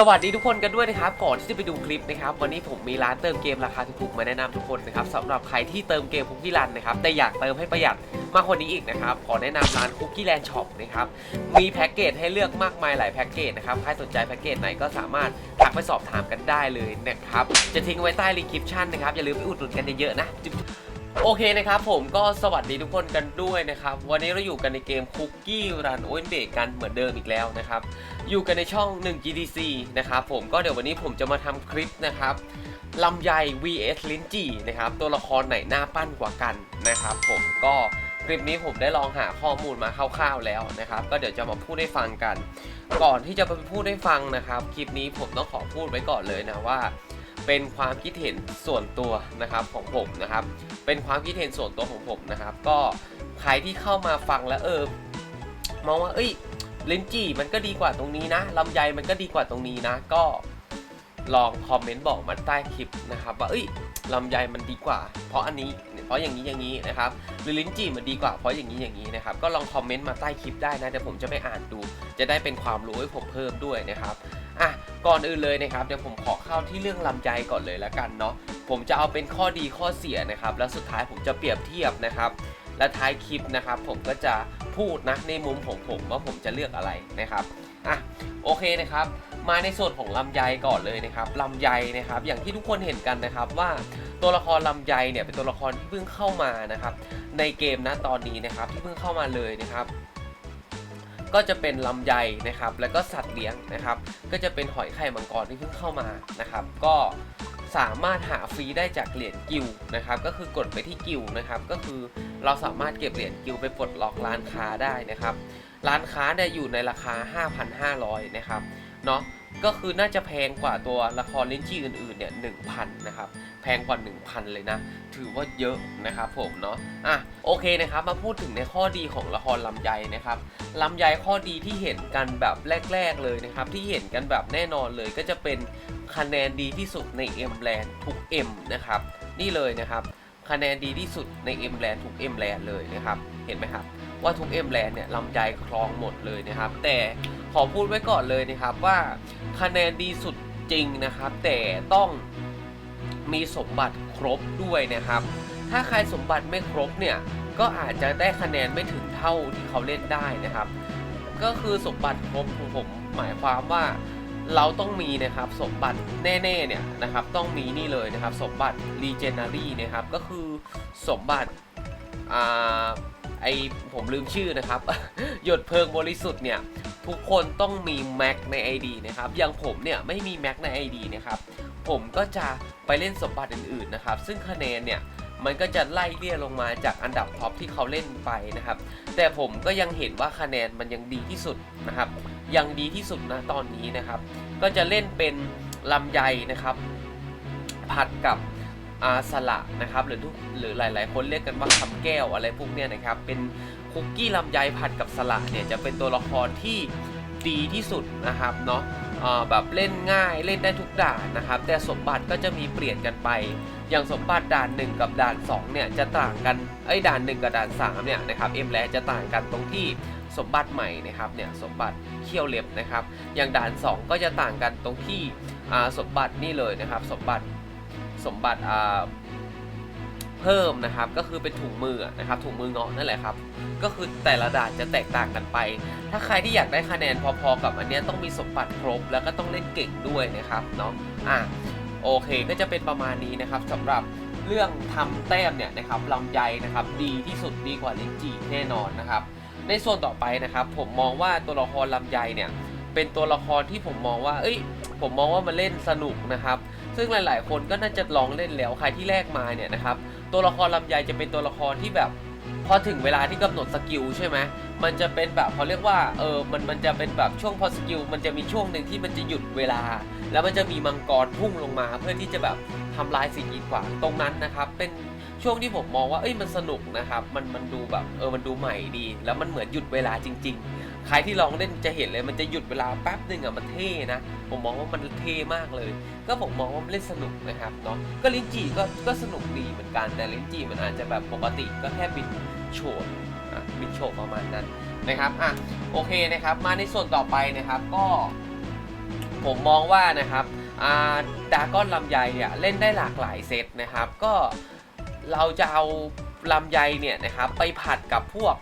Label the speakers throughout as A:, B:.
A: สวัสดีทุกคนกันด้วยนะครับ ก่อนที่จะไปดูคลิปนะครับ วันนี้ผมมีร้านเติมเกมราคาถูกๆมาแนะนำทุกคนนะครับสำหรับใครที่เติมเกมคุกกี้รันนะครับแต่อยากเติมให้ประหยัดมากกว่านี้อีกนะครับขอแนะนำร้านคุกกี้แลนด์ช็อปนะครับมีแพ็กเกจให้เลือกมากมายหลายแพ็กเกจนะครับใครสนใจแพ็กเกจไหนก็สามารถทักไปสอบถามกันได้เลยนะครับจะทิ้งไว้ใต้รีคริปชั่นนะครับอย่าลืมไปอุดหนุนกันเยอะๆนะจุ๊บ โอเคนะครับผมก็สวัสดีทุกคนกันด้วยนะครับ วันนี้เราอยู่กันในเกมคุกกี้รันโอเ b นเบกันเหมือนเดิมอีกแล้วนะครับ อยู่กันในช่อง 1 GDC นะครับผมก็เดี๋ยววันนี้ผมจะมาทำคลิปนะครับลำไย vs ลิ้นจี่นะครับตัวละครไหนหน้าปั้นกว่ากันนะครับ ผมก็คลิปนี้ผมได้ลองหาข้อมูลมาคร่าวๆแล้วนะครับ ก็เดี๋ยวจะมาพูดให้ฟังกัน ก่อนที่จะไปพูดให้ฟังนะครับ คลิปนี้ผมต้องขอพูดไว้ก่อนเลยนะว่า เป็นความคิดเห็นส่วนตัวนะครับของผมนะครับ เป็นความคิดเห็นส่วนตัวของผมนะครับ ก็ใครที่เข้ามาฟังแล้วเออมองว่า เอ้ยเลนจี่มันก็ดีกว่าตรงนี้นะลำไยมันก็ดีกว่าตรงนี้นะ ก็ลองคอมเมนต์บอกมาใต้คลิปนะครับ ว่าเอ้ยลำไยมันดีกว่า เพราะอันนี้เพราะอย่างนี้อย่างนี้นะครับหรือลิ้นจี่มันดีกว่าเพราะอย่างนี้อย่างนี้นะครับก็ลองคอมเมนต์มาใต้คลิปได้นะเดี๋ยวผมจะไปอ่านดู จะได้เป็นความรู้ให้ผมเพิ่มด้วยนะครับ อะก่อนอื่นเลยนะครับเดี๋ยวผมขอเข้าที่เรื่องลำไยก่อนเลยละกันเนาะผมจะเอาเป็นข้อดีข้อเสียนะครับ แล้วสุดท้ายผมจะเปรียบเทียบนะครับ และท้ายคลิปนะครับ ผมก็จะพูดนะในมุมของผมว่าผมจะเลือกอะไรนะครับอะโอเคนะครับ มาในส่วนของลำไยก่อนเลยนะครับลำไยนะครับ อย่างที่ทุกคนเห็นกันนะครับว่าตัวละครลำไยเนี่ยเป็นตัวละครที่เพิ่งเข้ามานะครับ ในเกมนะตอนนี้นะครับที่เพิ่งเข้ามาเลยนะครับ ก็จะเป็นลำไยนะครับ แล้วก็สัตว์เลี้ยงนะครับ ก็จะเป็นหอยไข่มังกรที่เพิ่งเข้ามานะครับ ก็สามารถหาฟรีได้จากเหรียญกิวนะครับ ก็คือกดไปที่กิวนะครับ ก็คือเราสามารถเก็บเหรียญกิวไปปลดล็อกร้านค้าได้นะครับ ร้านค้าเนี่ยอยู่ในราคา 5,500 นะครับ เนาะ ก็คือน่าจะแพงกว่าตัวละครลิ้นจี้อื่นๆเนี่ย1,000นะครับแพงกว่า 1,000 เลยนะ ถือว่าเยอะนะครับผมเนาะอะโอเคนะครับมาพูดถึงในข้อดีของละครลำไยนะครับลำไยข้อดีที่เห็นกันแบบแรก ๆเลยนะครับ ที่เห็นกันแบบแน่นอนเลยก็จะเป็นคะแนนดีที่สุดใน M Land ทุก M นะครับนี่เลยนะครับคะแนนดีที่สุดใน M Land ทุก M Land เลยนะครับเห็นไหมครับว่าทุก M Land เนี่ยลำไยครองหมดเลยนะครับ แต่ ขอพูดไว้ก่อนเลยนะครับว่าคะแนนดีสุดจริงนะครับ แต่ต้องมีสมบัติครบด้วยนะครับ ถ้าใครสมบัติไม่ครบเนี่ยก็อาจจะได้คะแนนไม่ถึงเท่าที่เขาเล่นได้นะครับ ก็คือสมบัติครบของผมหมายความว่าเราต้องมีนะครับสมบัติแน่ๆเนี่ยนะครับ ต้องมีนี่เลยนะครับ สมบัติ Legendary นะครับ ก็คือสมบัติอ่าไอผมลืมชื่อนะครับ หยดเพลิงบริสุทธิ์เนี่ย ทุกคนต้องมีแม็กใน ID นะครับอย่างผมเนี่ยไม่มีแม็กใน ID นะครับผมก็จะไปเล่นสมบัติอื่นๆนะครับซึ่งคะแนนเนี่ยมันก็จะไล่เลี่ยลงมาจากอันดับท็อปที่เขาเล่นไปนะครับ แต่ผมก็ยังเห็นว่าคะแนนมันยังดีที่สุดนะครับ ยังดีที่สุดนะตอนนี้นะครับ ก็จะเล่นเป็นลำไยนะครับ ผัดกับอาสละนะครับหรือทุกหรือหลาย ๆ คนเรียกกันว่าคำแก้วอะไรพวกเนี้ยนะครับ เป็น คุกกี้ลำไยผัดกับสละเนี่ยจะเป็นตัวละครที่ดีที่สุดนะครับเนาะแบบเล่นง่ายเล่นได้ทุกด่านนะครับ แต่สมบัติก็จะมีเปลี่ยนกันไป อย่างสมบัติด่าน 1 กับด่าน2เนี่ยจะต่างกันไอ้ด่าน 1 กับด่าน3เนี่ยนะครับเอ็มแลจะต่างกันตรงที่สมบัติใหม่นะครับเนี่ยสมบัติเขี้ยวเล็บนะครับ อย่างด่าน 2 ก็จะต่างกันตรงที่สมบัตินี่เลยนะครับ สมบัติสมบัติอ่า เพิ่มนะครับ ก็คือเป็นถุงมือนะครับถุงมือเงาะนั่นแหละครับ ก็คือแต่ละด่านจะแตกต่างกันไป ถ้าใครที่อยากได้คะแนนพอๆกับอันนี้ต้องมีสมบัติครบ แล้วก็ต้องเล่นเก่งด้วยนะครับเนาะอะโอเคก็จะเป็นประมาณนี้นะครับสำหรับเรื่องทำแต้มเนี่ยนะครับลำไยนะครับดีที่สุดดีกว่าลิ้นจี่แน่นอนนะครับ ในส่วนต่อไปนะครับ ผมมองว่าตัวละครลำไยเนี่ยเป็นตัวละครที่ผมมองว่า เอ้ย ผมมองว่ามันเล่นสนุกนะครับ ซึ่งหลาย ๆ คนก็น่าจะลองเล่นแล้วใครที่แรกมาเนี่ยนะครับ ตัวละครลำไยจะเป็นตัวละครที่แบบ พอถึงเวลาที่กำหนดสกิลใช่ไหมมันจะเป็นแบบเขาเรียกว่าเออมันมันจะเป็นแบบช่วงพอสกิลมันจะมีช่วงหนึ่งที่มันจะหยุดเวลา แล้วมันจะมีมังกรพุ่งลงมา เพื่อที่จะแบบทำลายสิ่งกีดขวางตรงนั้นนะครับเป็นช่วงที่ผมมองว่าเอ้ยมันสนุกนะครับมันมันดูแบบเออมันดูใหม่ดี แล้วมันเหมือนหยุดเวลาจริง ๆ ใครที่ลองเล่นจะเห็นเลยมันจะหยุดเวลาแป๊บหนึ่งอะมันเท่นะ ผมมองว่ามันเท่มากเลย ก็ผมมองว่ามันเล่นสนุกนะครับเนาะก็ลิ้นจี่ก็ก็สนุกดีเหมือนกันแต่ลิ้นจี่มันอาจจะแบบปกติก็แค่บินโฉดอะบินโฉบประมาณนั้นนะครับอะโอเคนะครับ มาในส่วนต่อไปนะครับก็ ผมมองว่านะครับดากอนลำไยเนี่ยเล่นได้หลากหลายเซตนะครับ ก็เราจะเอาลำไยเนี่ยนะครับไปผัดกับพวก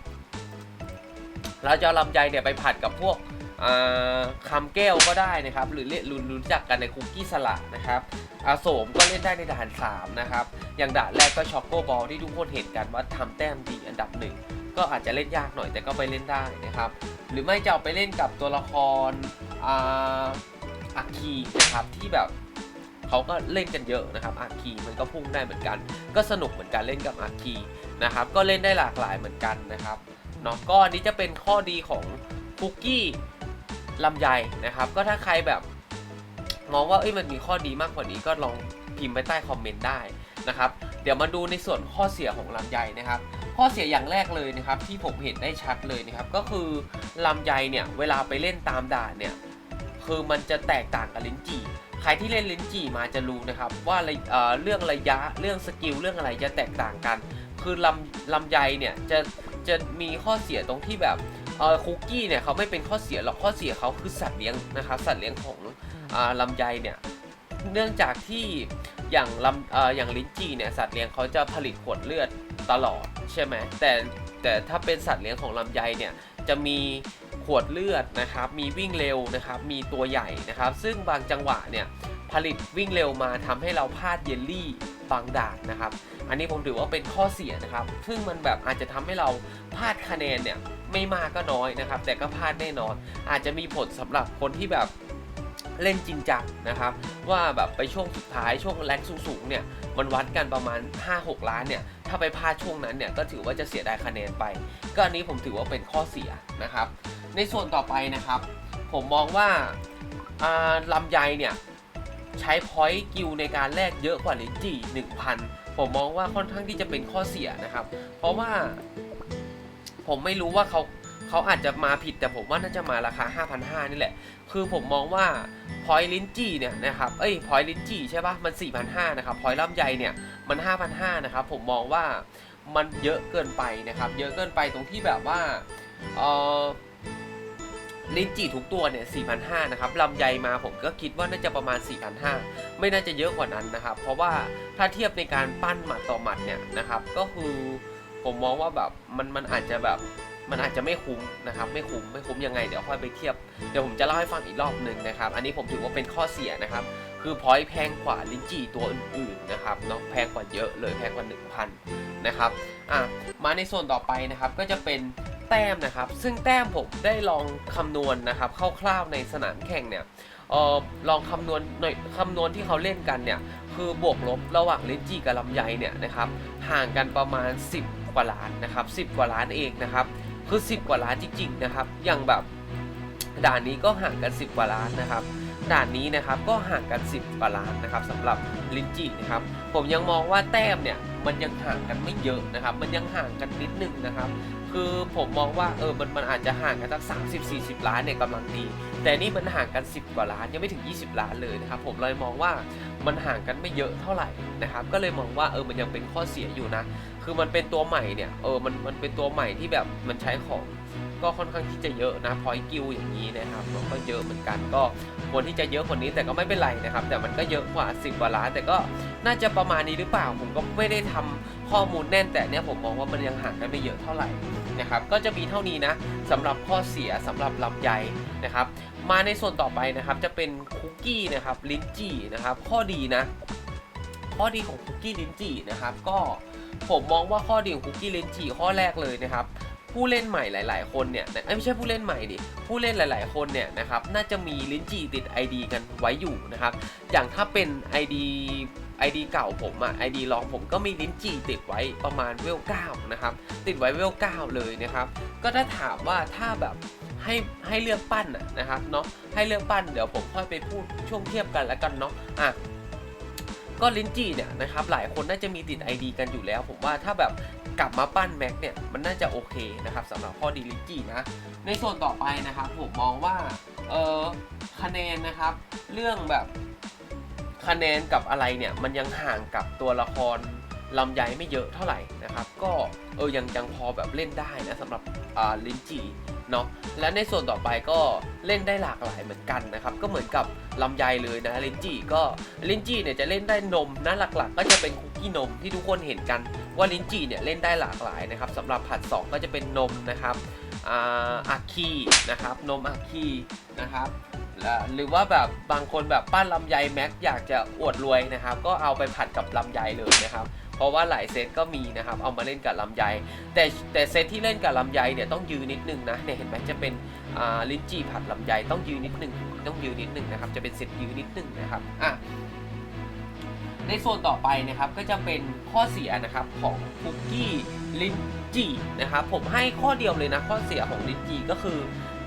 A: เราจะเอลำไยเนี่ยไปผัดกับพวกอ่าคำแก้วก็ได้นะครับ หรือเรียกรู้รู้จักกันในคุกกี้สลัดนะครับอาโสมก็เล่นได้ในด่าน 3 นะครับ อย่างด่านแรกก็ช็อกโกบอลที่ทุกคนเห็นกันว่าทำแต้มดีอันดับหนึ่งก็อาจจะเล่นยากหน่อยแต่ก็ไปเล่นได้นะครับ หรือไม่จะเอาไปเล่นกับตัวละครอาคีนะครับที่แบบเขาก็เล่นกันเยอะนะครับอาคีมันก็พุ่งได้เหมือนกัน ก็สนุกเหมือนกันเล่นกับอาคีนะครับก็เล่นได้หลากหลายเหมือนกันนะครับ เนาะก็อันนี้จะเป็นข้อดีของคุกกี้ลำไยนะครับ ก็ถ้าใครแบบมองว่าเอ้ยมันมีข้อดีมากกว่านี้ก็ลองพิมพ์ไปใต้คอมเมนต์ได้นะครับ เดี๋ยวมาดูในส่วนข้อเสียของลำไยนะครับ ข้อเสียอย่างแรกเลยนะครับ ที่ผมเห็นได้ชัดเลยนะครับ ก็คือลำไยเนี่ยเวลาไปเล่นตามด่านเนี่ยคือมันจะแตกต่างกับลิ้นจี่ใครที่เล่นลิ้นจี่มาจะรู้นะครับ ว่าเรื่องระยะเรื่องสกิลเรื่องอะไรจะแตกต่างกัน คือลำลำไยเนี่ยจะ จะมีข้อเสียตรงที่แบบเออคุกกี้เนี่ยเขาไม่เป็นข้อเสียหรอกข้อเสียเขาคือสัตว์เลี้ยงนะครับสัตว์เลี้ยงของอลำไยเนี่ยเนื่องจากที่อย่างลำเอออย่างลิ้นจี่เนี่ยสัตว์เลี้ยงเขาจะผลิตขวดเลือดตลอดใช่ไหมแต่แต่ถ้าเป็นสัตว์เลี้ยงของลำไยเนี่ยจะมีขวดเลือดนะครับมีวิ่งเร็วนะครับมีตัวใหญ่นะครับ ซึ่งบางจังหวะเนี่ยผลิตวิ่งเร็วมาทำให้เราพลาดเยลลี่บางด่านนะครับ อันนี้ผมถือว่าเป็นข้อเสียนะครับ ซึ่งมันแบบอาจจะทำให้เราพลาดคะแนนเนี่ยไม่มากก็น้อยนะครับ แต่ก็พลาดแน่นอน อาจจะมีผลสำหรับคนที่แบบเล่นจริงจังนะครับ ว่าแบบไปช่วงสุดท้ายช่วงแรงสูงๆเนี่ยมันวัดกันประมาณ 5-6 ล้านเนี่ยถ้าไปพลาดช่วงนั้นเนี่ยก็ถือว่าจะเสียดายคะแนนไป ก็อันนี้ผมถือว่าเป็นข้อเสียนะครับ ในส่วนต่อไปนะครับ ผมมองว่าลำไยเนี่ยใช้พอยต์กิลในการแลกเยอะกว่าลินจี่1,000 ผมมองว่าค่อนข้างที่จะเป็นข้อเสียนะครับ เพราะว่า ผมไม่รู้ว่าเขาเขาอาจจะมาผิดแต่ผมว่าน่าจะมาราคา 5,500 นี่แหละ คือผมมองว่าพอยลินจีเนี่ยนะครับ เอ้ยพอยลินจีใช่ปะมัน 4,500 นะครับพอยลำไยเนี่ย มัน 5,500 นะครับ ผมมองว่ามันเยอะเกินไปนะครับ เยอะเกินไปตรงที่แบบว่า เออ ลินจีทุกตัวเนี่ย4,500นะครับลำไยมาผมก็คิดว่าน่าจะประมาณ 4,500 ไม่น่าจะเยอะกว่านั้นนะครับ เพราะว่าถ้าเทียบในการปั้นหมัดต่อหมัดเนี่ยนะครับ ก็คือผมมองว่าแบบมันมันอาจจะแบบมันอาจจะไม่คุ้มนะครับไม่คุ้มไม่คุ้มยังไงเดี๋ยวค่อยไปเทียบเดี๋ยวผมจะเล่าให้ฟังอีกรอบหนึ่งนะครับ อันนี้ผมถือว่าเป็นข้อเสียนะครับ คือพอยต์แพงกว่าลิ้นจี่ตัวอื่นๆนะครับเนาะแพงกว่าเยอะเลยแพงกว่า 1,000นะครับอะมาในส่วนต่อไปนะครับก็จะเป็น แต้มนะครับ ซึ่งแต้มผมได้ลองคำนวณนะครับคร่าวๆในสนามแข่งเนี่ยออลองคำนวณหน่อยคำนวณที่เขาเล่นกันเนี่ย คือบวกลบระหว่างลิ้นจี่กับลำไยเนี่ยนะครับห่างกันประมาณ 10 กว่าล้านนะครับ 10 กว่าล้านเองนะครับ คือ 10 กว่าล้านจริง ๆ นะครับ อย่างแบบด่านนี้ก็ห่างกัน 10 กว่าล้านนะครับ ด่านนี้นะครับก็ห่างกัน 10กว่าล้านนะครับสำหรับลินจินะครับผมยังมองว่าแต้มเนี่ยมันยังห่างกันไม่เยอะนะครับ มันยังห่างกันนิดนึงนะครับ คือผมมองว่าเออมันมันอาจจะห่างกันสัก30 40 ล้านเนี่ยกำลังดี แต่นี่มันห่างกัน 10 กว่าล้านยังไม่ถึง 20 ล้านเลยนะครับ ผมเลยมองว่ามันห่างกันไม่เยอะเท่าไหร่นะครับ ก็เลยมองว่าเออมันยังเป็นข้อเสียอยู่นะ คือมันเป็นตัวใหม่เนี่ยเออมันมันเป็นตัวใหม่ที่แบบมันใช้ของ ก็ค่อนข้างที่จะเยอะนะพอยกิลอย่างนี้นะครับมันก็เยอะเหมือนกันก็ควรที่จะเยอะกว่านี้แต่ก็ไม่เป็นไรนะครับ แต่มันก็เยอะกว่า 10กว่าล้านแต่ก็น่าจะประมาณนี้หรือเปล่า ผมก็ไม่ได้ทำข้อมูลแน่นแต่เนี่ยผมมองว่ามันยังห่างกันไม่เยอะเท่าไหร่นะครับก็จะมีเท่านี้นะสำหรับข้อเสียสำหรับลำไยนะครับมาในส่วนต่อไปนะครับจะเป็นคุกกี้นะครับลิ้นจี่นะครับข้อดีนะ ข้อดีของคุกกี้ลิ้นจี่นะครับก็ผมมองว่าข้อดีของคุกกี้ลิ้นจี่ข้อแรกเลยนะครับ ผู้เล่นใหม่หลาย ๆ คนเนี่ยไม่ใช่ผู้เล่นใหม่ดิผู้เล่นหลาย ๆ คนเนี่ยนะครับน่าจะมีลิ้นจี่ติด ID กันไว้อยู่นะครับอย่างถ้าเป็น ID ID เก่าผมอะ ID รองผมก็มีลิ้นจี่ติดไว้ประมาณเวล9นะครับ ติดไว้เวล9เลยนะครับ ก็ถ้าถามว่าถ้าแบบให้ให้เลือกปั้นอะนะครับเนาะให้เลือกปั้นเดี๋ยวผมค่อยไปพูดช่วงเทียบกันแล้วกันเนาะอะก็ลิ้นจี่เนี่ยนะครับหลายคนน่าจะมีติด ID กันอยู่แล้ว ผมว่าถ้าแบบ กลับมาปั้นแม็กเนี่ยมันน่าจะโอเคนะครับสำหรับข้อดีลิจี้นะ ในส่วนต่อไปนะครับผมมองว่าเออคะแนนนะครับ เรื่องแบบคะแนนกับอะไรเนี่ยมันยังห่างกับตัวละครลำไยไม่เยอะเท่าไหร่นะครับ ก็เออยังยังพอแบบเล่นได้นะสำหรับลินจี เนาะและในส่วนต่อไปก็เล่นได้หลากหลายเหมือนกันนะครับ ก็เหมือนกับลำไยเลยนะลินจีก็ลินจีเนี่ยจะเล่นได้นมนะหลักๆ ก็จะเป็นคุกกี้นมที่ทุกคนเห็นกัน ว่าลินจีเนี่ยเล่นได้หลากหลายนะครับสำหรับผัด 2 ก็จะเป็นนมนะครับอาคีนะครับนมอาคีนะครับหรือว่าแบบบางคนแบบปั้นลำไยแม็กอยากจะอวดรวยนะครับ ก็เอาไปผัดกับลำไยเลยนะครับ เพราะว่าหลายเซตก็มีนะครับ เอามาเล่นกับลำไย แต่แต่เซตที่เล่นกับลำไยเนี่ยต้องยืนนิดนึงนะเนี่ยเห็นไหมจะเป็นลิ้นจี่ผัดลำไยต้องยืนนิดนึงต้องยืนนิดนึงนะครับ จะเป็นเซตยืนนิดนึงนะครับอะในส่วนต่อไปนะครับก็จะเป็นข้อเสียนะครับของคุกกี้ลิ้นจี่นะครับ ผมให้ข้อเดียวเลยนะข้อเสียของลิ้นจี่ก็คือ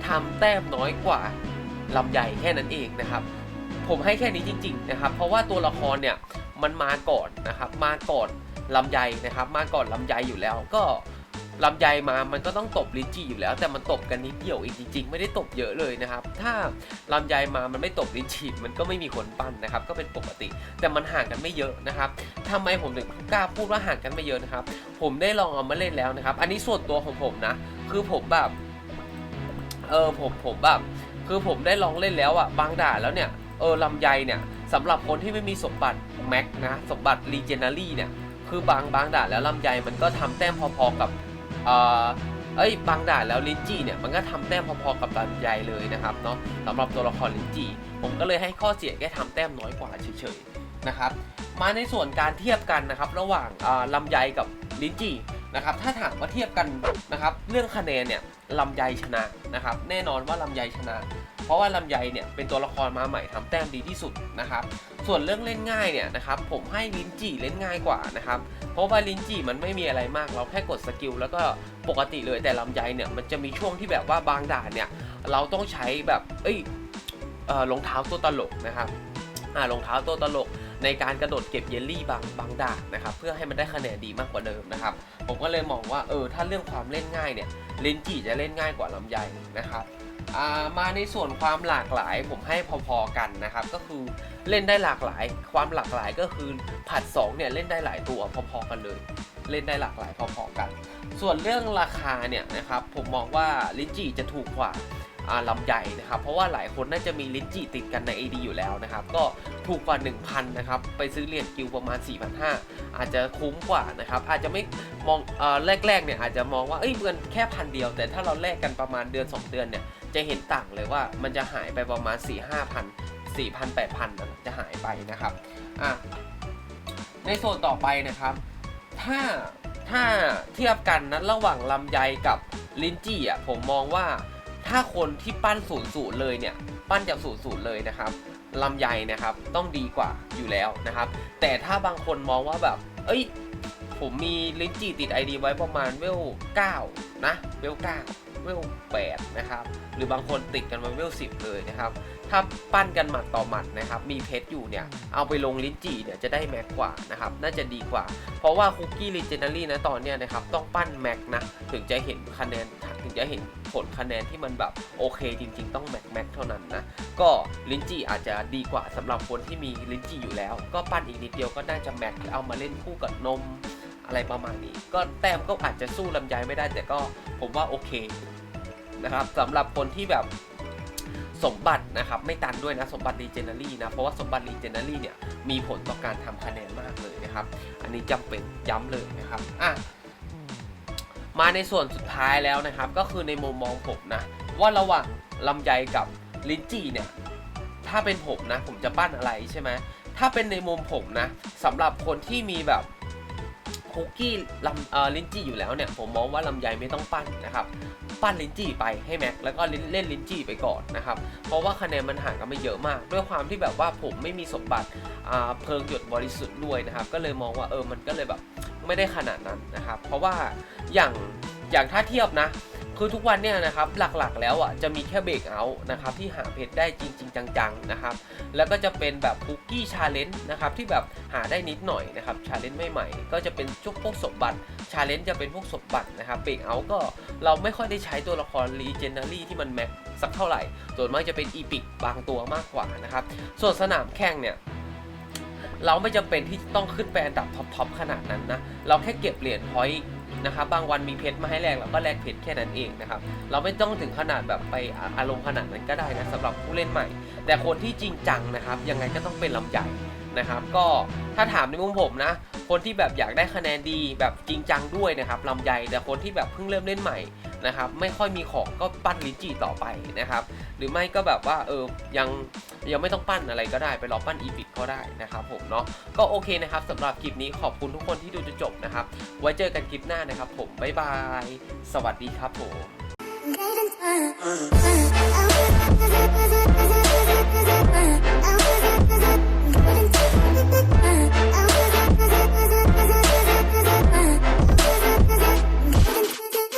A: ทำแต้มน้อยกว่าลำไยแค่นั้นเองนะครับ ผมให้แค่นี้จริงๆนะครับเพราะว่าตัวละครเนี่ยมันมาก่อนนะครับมาก่อนลำไยนะครับ มาก่อนลำไยอยู่แล้วก็ลำไยมามันก็ต้องตบลิจีอยู่แล้ว แต่มันตบกันนิดเดียวเองจริงๆ ไม่ได้ตบเยอะเลยนะครับ ถ้าลำไยมามันไม่ตบลิจีมันก็ไม่มีคนปั้นนะครับ ก็เป็นปกติ แต่มันห่างกันไม่เยอะนะครับทำไมผมถึงกล้าพูดว่าห่างกันไม่เยอะนะครับ ผมได้ลองเอามาเล่นแล้วนะครับ อันนี้ส่วนตัวของผมนะ คือผมแบบ เออผมผมแบบ คือผมได้ลองเล่นแล้วอะบางด่านแล้วเนี่ย เออลำไยเนี่ยสำหรับคนที่ไม่มีสมบัติแม็กนะสมบัติรีเจนารี่เนี่ยคือบางบางด่านแล้วลำไยมันก็ทำแต้มพอๆกับเออเอ้ยบางด่านแล้วลินจี้เนี่ยมันก็ทำแต้มพอๆกับลำไยเลยนะครับเนาะสำหรับตัวละครลินจี้ผมก็เลยให้ข้อเสียแค่ทำแต้มน้อยกว่าเฉยๆนะครับมาในส่วนการเทียบกันนะครับระหว่างอ่าลำไยกับลินจี้นะครับถ้าถามว่าเทียบกันนะครับเรื่องคะแนนเนี่ยลำไยชนะนะครับแน่นอนว่าลำไยชนะ เพราะว่าลำไยเนี่ยเป็นตัวละครมาใหม่ทำแต้มดีที่สุดนะครับ ส่วนเรื่องเล่นง่ายเนี่ยนะครับผมให้ลินจีเล่นง่ายกว่านะครับเพราะว่าลินจีมันไม่มีอะไรมากเราแค่กดสกิลแล้วก็ปกติเลยแต่ลำไยเนี่ยมันจะมีช่วงที่แบบว่าบางด่านเนี่ยเราต้องใช้แบบเอ้ยเอ่อรองเท้าตัวตลกนะครับอ่ารองเท้าตัวตลกในการกระโดดเก็บเยลลี่บางบางด่านนะครับเพื่อให้มันได้คะแนนดีมากกว่าเดิมนะครับ ผมก็เลยมองว่าเออถ้าเรื่องความเล่นง่ายเนี่ยลินจีจะเล่นง่ายกว่าลำไยนะครับ มาในส่วนความหลากหลายผมให้พอๆกันนะครับ ก็คือเล่นได้หลากหลาย ความหลากหลายก็คือผัด2เนี่ยเล่นได้หลายตัวพอๆกันเลย เล่นได้หลากหลายพอๆกัน ส่วนเรื่องราคาเนี่ยนะครับผมมองว่าลิจิจะถูกกว่า ลำใหญ่นะครับ เพราะว่าหลายคนน่าจะมีลิ้นจี่ติดกันใน AD อยู่แล้วนะครับ ก็ถูกกว่า 1,000 นะครับ ไปซื้อเหรียญกิลประมาณ 4,500 อาจจะคุ้มกว่านะครับ อาจจะไม่มองอแรกๆ เนี่ยอาจจะมองว่าเอ้ยเงินแค่พันเดียว แต่ถ้าเราแลกกันประมาณเดือน 2 เดือนเนี่ย จะเห็นต่างเลยว่ามันจะหายไปประมาณ 4 5 0 0 0 4 0 0 0 8 0 0 0 จะหายไปนะครับ อะ ในโซนต่อไปนะครับ ถ้าถ้าเทียบกันนะระหว่างลำไยกับลิ้นจี้อะผมมองว่า ถ้าคนที่ปั้นศูนย์ศูนย์เลยเนี่ย ปั้นจากศูนย์ศูนย์เลยนะครับลำไยนะครับต้องดีกว่าอยู่แล้วนะครับ แต่ถ้าบางคนมองว่าแบบ เอ้ย ผมมีลิ้นจี่ติด ID ไว้ประมาณเวล9นะเวล9 เวล8นะครับ หรือบางคนติดกันมาเวล10 เลยนะครับ ถ้าปั้นกันหมัดต่อหมัดนะครับ มีเพชรอยู่เนี่ย เอาไปลงลิ้นจี่เนี่ยจะได้แม็กกว่านะครับ น่าจะดีกว่า เพราะว่าคุกกี้ลีเจน a รี่นะตอนเนี้ยนะครับ ต้องปั้นแม็กนะ ถึงจะเห็นคะแนน ถึงจะเห็นผลคะแนนที่มันแบบโอเคจริง ๆ ต้องแม็กแม็กเท่านั้นนะ ก็ลิ้นจี่อาจจะดีกว่าสำหรับคนที่มีลิ้นจี่อยู่แล้ว ก็ปั้นอีกนิดเดียวก็น่าจะแม็กเอามาเล่นคู่กับนม อะไรประมาณนี้ ก็แต้มก็อาจจะสู้ลำไยไม่ได้ แต่ก็ผมว่าโอเคนะครับสำหรับคนที่แบบสมบัตินะครับไม่ตันด้วยนะสมบัติรีเจน a รี่นะเพราะว่าสมบัติรีเจน a รี่เนี่ยมีผลต่อการทำคะแนนมากเลยนะครับ อันนี้จำเป็นย้ำเลยนะครับอะมาในส่วนสุดท้ายแล้วนะครับ ก็คือในมุมมองผมนะ ว่าระหว่างลำไยกับลิ้นจี่เนี่ยถ้าเป็นผมนะ ผมจะปั้นอะไรใช่ไหมถ้าเป็นในมุมผมนะสำหรับคนที่มีแบบ คุกกี้ลำเอ่อลิ้นจี้อยู่แล้วเนี่ยผมมองว่าลำไยไม่ต้องปั้นนะครับปั้นลิ้นจี้ไปให้แม็กแล้วก็เล่นลิ้นจี้ไปก่อนนะครับเพราะว่าคะแนนมันห่างกันไม่เยอะมาก ด้วยความที่แบบว่าผมไม่มีสมบัติเพลิงหยดบริสุทธิ์ด้วยนะครับก็เลยมองว่าเออมันก็เลยแบบไม่ได้ขนาดนั้นนะครับเพราะว่าอย่างอย่างถ้าเทียบนะ คือทุกวันเนี่ยนะครับหลักๆแล้วอะจะมีแค่เบรกเอาท์นะครับที่หาเพชรได้จริง ๆ จังๆนะครับแล้วก็จะเป็นแบบคุกกี้ชาเลนจ์นะครับที่แบบหาได้นิดหน่อยนะครับชาเลนจ์ใหม่ๆก็จะเป็นชุกพวกสมบัติชาเลนจ์จะเป็นพวกสมบัตินะครับเบรกเอาท์ก็เราไม่ค่อยได้ใช้ตัวละครรีเจน a รี่ที่มันแม็กสักเท่าไหร่ ส่วนมากจะเป็นอีพิกบางตัวมากกว่านะครับส่วนสนามแข่งเนี่ยเราไม่จำเป็นที่ต้องขึ้นไปอันดับท็อปๆขนาดนั้นนะเราแค่เก็บเหรียญพอยต์ นะครับบางวันมีเพชรมาให้แลกเราก็แลกเพชรแค่นั้นเองนะครับเราไม่ต้องถึงขนาดแบบไปอารมณ์ขนาดนั้นก็ได้นะสำหรับผู้เล่นใหม่ แต่คนที่จริงจังนะครับยังไงก็ต้องเป็นลำใหญ่นะครับก็ถ้าถามในมุมผมนะ คนที่แบบอยากได้คะแนนดีแบบจริงจังด้วยนะครับลำใหญ่แต่คนที่แบบเพิ่งเริ่มเล่นใหม่นะครับไม่ค่อยมีของก็ปั้นลินจีต่อไปนะครับหรือไม่ก็แบบว่าเออยัง ยังไม่ต้องปั้นอะไรก็ได้ไปรอปั้นอีพิกก็ได้นะครับผมเนาะก็โอเคนะครับสำหรับคลิปนี้ขอบคุณทุกคนที่ดูจนจบนะครับ ไว้เจอกันคลิปหน้านะครับ ผมบ๊ายบาย สวัสดีครับผม
B: Uh-huh.